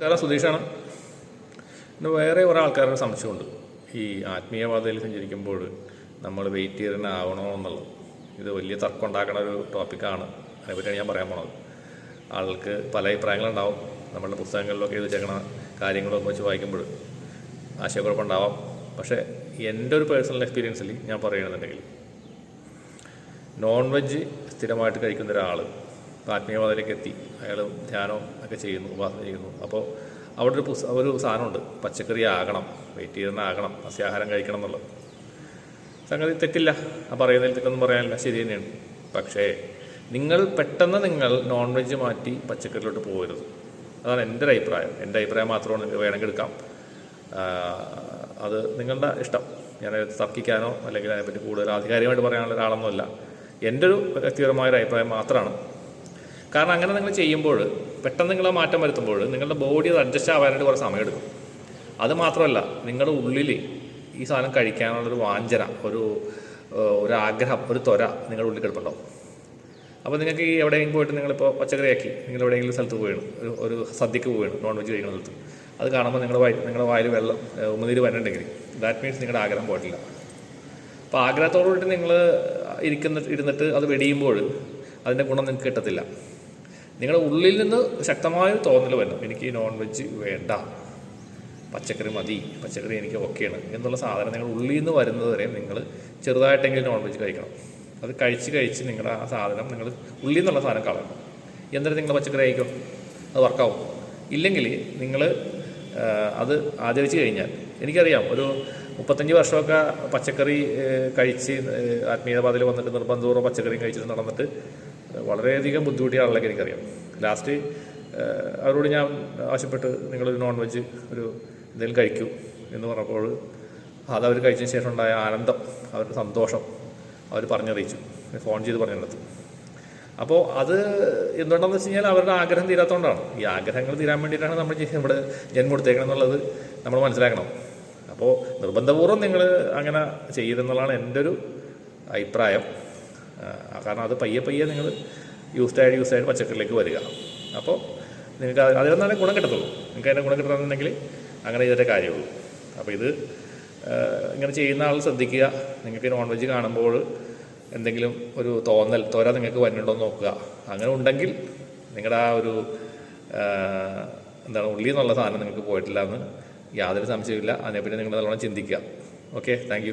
കാരണം സുധീഷാണ് പിന്നെ വേറെ കുറേ ആൾക്കാരുടെ സംശയമുണ്ട്. ഈ ആത്മീയവാദയിൽ സഞ്ചരിക്കുമ്പോൾ നമ്മൾ വെയിറ്റ് ചെയ്തന്നെ ആവണോ എന്നുള്ളത്. ഇത് വലിയ തർക്കം ഉണ്ടാക്കുന്ന ഒരു ടോപ്പിക്കാണ് അതിനെപ്പറ്റിയാണ് ഞാൻ പറയാൻ പോണത്. ആൾക്ക് പല അഭിപ്രായങ്ങളുണ്ടാവും. നമ്മളുടെ പുസ്തകങ്ങളിലൊക്കെ എഴുതി ചേക്കണ കാര്യങ്ങളൊക്കെ വെച്ച് വായിക്കുമ്പോൾ ആശയക്കുഴപ്പമുണ്ടാവാം. പക്ഷേ എന്റെ ഒരു പേഴ്സണൽ എക്സ്പീരിയൻസിൽ ഞാൻ പറയുകയാണെന്നുണ്ടെങ്കിൽ നോൺ വെജ് സ്ഥിരമായിട്ട് കഴിക്കുന്ന ഒരാൾ ആത്മീയവാദത്തിലേക്ക് എത്തി. അയാൾ ധ്യാനം ഒക്കെ ചെയ്യുന്നു ഉപാസന ചെയ്യുന്നു. അപ്പോൾ അവിടെ ഒരു ഒരു സാധനമുണ്ട്. പച്ചക്കറി ആകണം ചെയ്തെന്ന് ആകണം സസ്യാഹാരം കഴിക്കണം എന്നുള്ളത്. സംഗതി തെറ്റില്ല. ആ പറയുന്നതിൽ തെറ്റൊന്നും പറയാനില്ല. ശരി തന്നെയാണ്. പക്ഷേ നിങ്ങൾ പെട്ടെന്ന് നിങ്ങൾ നോൺ വെജ് മാറ്റി പച്ചക്കറിയിലോട്ട് പോകരുത്. അതാണ് എന്റെ ഒരു അഭിപ്രായം. എന്റെ അഭിപ്രായം മാത്രമാണ് വേണമെങ്കിൽ എടുക്കാം. അത് നിങ്ങളുടെ ഇഷ്ടം. ഞാൻ തർക്കിക്കാനോ അല്ലെങ്കിൽ അതിനെപ്പറ്റി കൂടുതൽ ആധികാരികമായിട്ട് പറയാനുള്ള ഒരാളൊന്നുമല്ല. എന്റെ ഒരു വ്യക്തിപരമായ ഒരു അഭിപ്രായം മാത്രമാണ്. കാരണം അങ്ങനെ നിങ്ങൾ ചെയ്യുമ്പോൾ പെട്ടെന്ന് നിങ്ങൾ മാറ്റം വരുത്തുമ്പോൾ നിങ്ങളുടെ ബോഡി അത് അഡ്ജസ്റ്റ് ആവാനായിട്ട് കുറേ സമയമെടുക്കും അത് മാത്രമല്ല നിങ്ങളുടെ ഉള്ളിൽ ഈ സാധനം കഴിക്കാനുള്ളൊരു വാഞ്ചന ഒരു ഒരു ആഗ്രഹം ഒരു ത്വര നിങ്ങളുടെ ഉള്ളിൽ കിടപ്പുണ്ടാവും. അപ്പോൾ നിങ്ങൾക്ക് ഈ എവിടെയെങ്കിലും പോയിട്ട് നിങ്ങളിപ്പോൾ പച്ചക്കറിയാക്കി നിങ്ങൾ എവിടെയെങ്കിലും സ്ഥലത്ത് പോവുകയാണ് ഒരു ഒരു സദ്യക്ക് പോവുകയാണ് നോൺ വെജ് കഴിക്കുന്ന സ്ഥലത്ത്. അത് കാണുമ്പോൾ നിങ്ങളുടെ വായി നിങ്ങളുടെ വായിൽ വെള്ളം ഉമിനീര് വരണ്ടെങ്കിൽ ദാറ്റ് മീൻസ് നിങ്ങളുടെ ആഗ്രഹം പോയിട്ടില്ല. അപ്പോൾ ആഗ്രഹത്തോടുകൂടി നിങ്ങൾ ഇരിക്കുന്ന ഇരുന്നിട്ട് അത് വെടിയുമ്പോൾ അതിന്റെ ഗുണം നിങ്ങൾക്ക് കിട്ടത്തില്ല. നിങ്ങളുടെ ഉള്ളിൽ നിന്ന് ശക്തമായ തോന്നൽ വരണം. എനിക്ക് നോൺ വെജ് വേണ്ട. പച്ചക്കറി മതി. പച്ചക്കറി എനിക്ക് ഓക്കെയാണ്. എന്നുള്ള സാധനം നിങ്ങൾ ഉള്ളിൽ നിന്ന് വരുന്നത് വരെ നിങ്ങൾ ചെറുതായിട്ടെങ്കിലും നോൺ വെജ് കഴിക്കണം. അത് കഴിച്ച് കഴിച്ച് നിങ്ങളുടെ ആ സാധനം നിങ്ങൾ ഉള്ളിൽ നിന്നുള്ള സാധനം കളയണം. എന്നിട്ട് നിങ്ങൾ പച്ചക്കറി കഴിക്കും? അത് വർക്കാവും ഇല്ലെങ്കിൽ നിങ്ങൾ അത് ആചരിച്ച് കഴിഞ്ഞാൽ എനിക്കറിയാം ഒരു മുപ്പത്തഞ്ച് വർഷമൊക്കെ പച്ചക്കറി കഴിച്ച് ഏഹ്, ആത്മീയപാതയിൽ വന്നിട്ട് നിർബന്ധപൂർവം പച്ചക്കറിയും കഴിച്ചിട്ട് നടന്നിട്ട് വളരെയധികം ബുദ്ധിമുട്ടിയ എനിക്കറിയാം ലാസ്റ്റ് അവരോട് ഞാൻ ആവശ്യപ്പെട്ട് നിങ്ങളൊരു നോൺ വെജ് ഒരു എന്തെങ്കിലും കഴിക്കൂ എന്ന് പറഞ്ഞപ്പോൾ അത് അവർ കഴിച്ചതിന് ശേഷം ഉണ്ടായ ആനന്ദം അവരുടെ സന്തോഷം അവർ പറഞ്ഞറിയിച്ചു. ഫോൺ ചെയ്ത് പറഞ്ഞിടത്ത് അപ്പോൾ അത് എന്തുകൊണ്ടാണെന്ന് വെച്ച് കഴിഞ്ഞാൽ അവരുടെ ആഗ്രഹം തീരാത്തതുകൊണ്ടാണ് ഈ ആഗ്രഹങ്ങൾ തീരാൻ വേണ്ടിയിട്ടാണ് നമ്മൾ ഇവിടെ ജന്മം കൊടുത്തേക്കണം എന്നുള്ളത് നമ്മൾ മനസ്സിലാക്കണം. അപ്പോൾ നിർബന്ധപൂർവം നിങ്ങൾ അങ്ങനെ ചെയ്യരുതെന്നുള്ളതാണ് എന്റെ ഒരു അഭിപ്രായം. കാരണം അത് പയ്യെ പയ്യെ നിങ്ങൾ യൂസ്ഡ് യൂസ്ഡായിട്ട് ആയിട്ട് പച്ചക്കറിയിലേക്ക് വരിക. അപ്പോൾ നിങ്ങൾക്ക് അതിൽ അതിലൊന്നാണ് ഗുണം കിട്ടത്തുള്ളൂ. നിങ്ങൾക്ക് അതിന്റെ ഗുണം കിട്ടണമെന്നുണ്ടെങ്കിൽ അങ്ങനെ ചെയ്തിട്ടേ കാര്യമുള്ളൂ. അപ്പോൾ ഇത് ഇങ്ങനെ ചെയ്യുന്ന ആൾ ശ്രദ്ധിക്കുക. നിങ്ങൾക്ക് നോൺ വെജ് കാണുമ്പോൾ എന്തെങ്കിലും ഒരു തോന്നൽ തോര നിങ്ങൾക്ക് വരുന്നുണ്ടോ എന്ന് നോക്കുക. അങ്ങനെ ഉണ്ടെങ്കിൽ നിങ്ങളുടെ ആ ഒരു എന്താണ് ഉള്ളി എന്നുള്ള സാധനം നിങ്ങൾക്ക് പോയിട്ടില്ല എന്ന് യാതൊരു സംശയമില്ല അതിനെപ്പറ്റി നിങ്ങൾ നല്ലോണം ചിന്തിക്കുക. Okay thank